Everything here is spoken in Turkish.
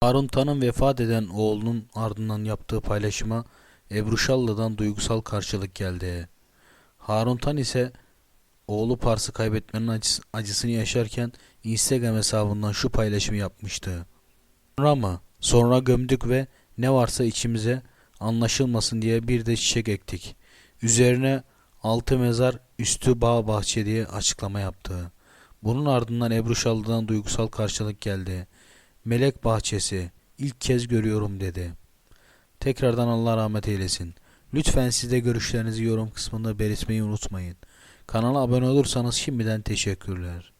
Harun Tan'ın vefat eden oğlunun ardından yaptığı paylaşıma Ebru Şallı'dan duygusal karşılık geldi. Harun Tan ise oğlu Pars'ı kaybetmenin acıs- acısını yaşarken Instagram hesabından şu paylaşımı yapmıştı. Sonra mı? Sonra gömdük ve ne varsa içimize anlaşılmasın diye bir de çiçek ektik. Üzerine altı mezar üstü bağ bahçe diye açıklama yaptı. Bunun ardından Ebru Şallı'dan duygusal karşılık geldi. Melek bahçesi ilk kez görüyorum dedi. Tekrardan Allah rahmet eylesin. Lütfen siz de görüşlerinizi yorum kısmında belirtmeyi unutmayın. Kanala abone olursanız şimdiden teşekkürler.